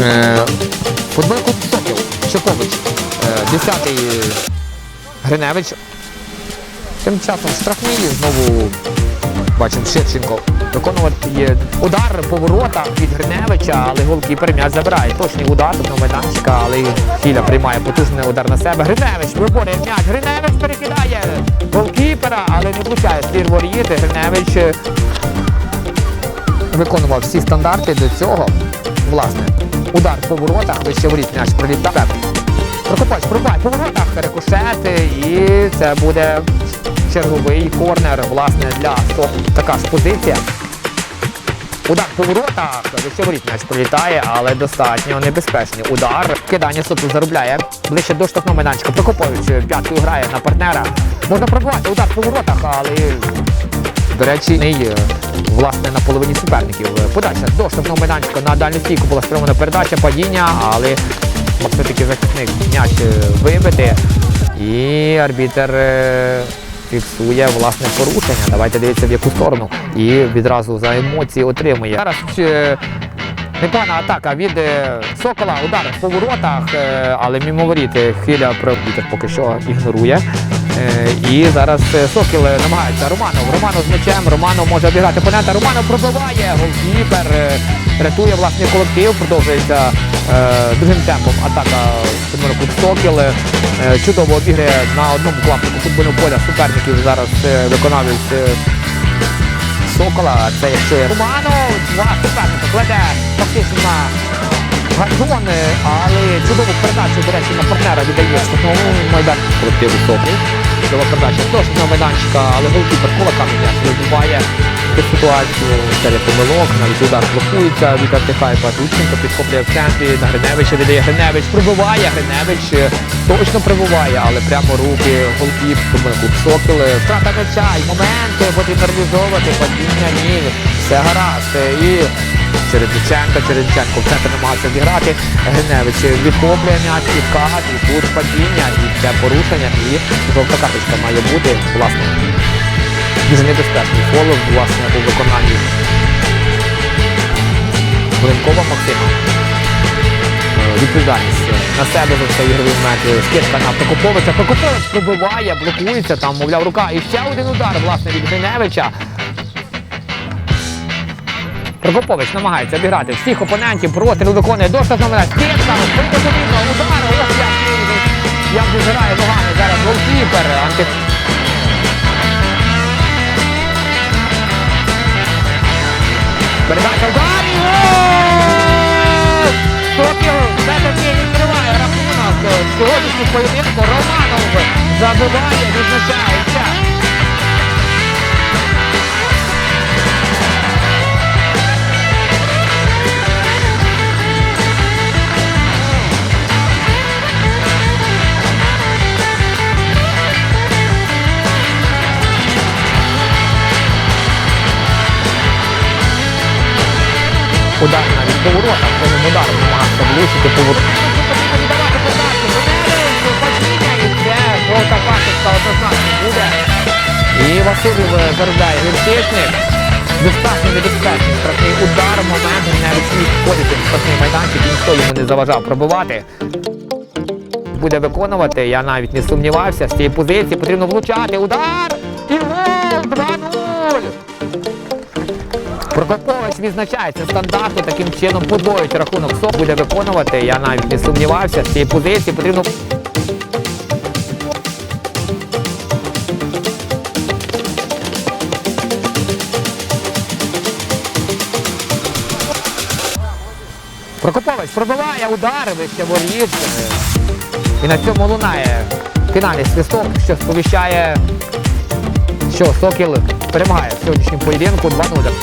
Е, Футбольний клуб Сокіл. Шипович. Е, 10-й Гриневич. Тим часом штрафний знову бачимо Шевченко. Виконувати удар по воротах від Гриневича, але голкіпер м'яч забирає. Точний удар на майданчика, але Філя приймає потужний удар на себе. Гриневич виборює м'яч. Гриневич перекидає голкіпера, але не влучає слід воріт. Гриневич е, виконував всі стандарти до цього. Власне, удар по воротах, вище воріт м'яч пролітав. Прокопач пробиває по воротах, рикошет, і це буде черговий корнер, власне, для СО. Така ж позиція. Удар по воротах, вище воріт м'яч пролітає, але достатньо небезпечний удар. Кидання Сокіл заробляє. Ближче до штрафного майданчика. Прокопович п'яткою грає на партнера. Можна пробивати удар по воротах, але до речі, не є, власне на половині суперників. Подача до штрафного майданчика на дальню стійку була спрямована передача, падіння, але все-таки захисник м'яч е, вибити. І арбітер е, фіксує власне порушення. Давайте дивіться в яку сторону. І відразу за емоції отримує. Зараз е, непогана атака від е, Сокола, удар по воротах, е, але мимо воріт е, хвиля про арбітер поки що ігнорує. Е, І зараз е, Сокіл е, намагається Романов. Романов з м'ячем. Романов може обіграти опонента. Романов пробиває. Голкіпер рятує власний колектив. Продовжується другим темпом атака футбольного Сокіл. Чудово обіграє на одному клаптику футбольного поля суперників. Зараз виконавець Сокола. Це якщо є два суперника кладе фактично на газон, е, але чудову передачу, до речі, на партнера віддає штрафному майданчику колективу Сокіл. Чудова передача штрафного майданчика, але голкіпер кулаками м'яч вибиває цю ситуацію. Серія помилок, навіть удар блокується, від Артихай Патученко підхоплює в центрі, на Гриневича віддає Гриневич, пробиває, Гриневич е, точно прибуває, але прямо руки голкіп, Сокіл, е, втрата м'яча, і моменти потрібно реалізовувати, падіння, ні, все гаразд. Е, І Чередниченко, Чередниченко в центр намагався зіграти. Гриневич відхоплює м'яч, відкат, і тут падіння, і це порушення, і жовта карточка має бути, власне, дуже небезпечний фол, власне, у виконанні Блинкова Максима. Відповідальність на себе за цей ігровий метр. Скидка на Прокоповича. Прокопович пробиває, блокується, там, мовляв, рука. І ще один удар, власне, від Гриневича. Прокопович намагається обіграти всіх опонентів, простріл виконує до штрафного м'яча. Скидка, випадково, удар, ось як як ногами зараз голкіпер. Анти... Передача удар! і! Сокіл все-таки відкриває рахунок. Сьогоднішній поєдинку Романов забиває, відзначається. Удар навіть по воротах, повним ударом намагався влучити по воротах. Жовта карточка однозначно буде. І Васильєв е, заробляє гіртичник. Достатньо небезпечний штрафний удар, момент, навіть сміг входити в штрафний майданчик, ніхто йому не заважав пробивати. Буде виконувати, я навіть не сумнівався, з цієї позиції потрібно влучати. Удар! І гол! 2-0! Прокопович відзначається стандартно, таким чином подвоїть рахунок СО буде виконувати. Я навіть не сумнівався. З цієї позиції потрібно. Прокопович пробиває удари вище воріт. І на цьому лунає фінальний свисток, що сповіщає, що Сокіл перемагає в сьогоднішньому поєдинку 2-0.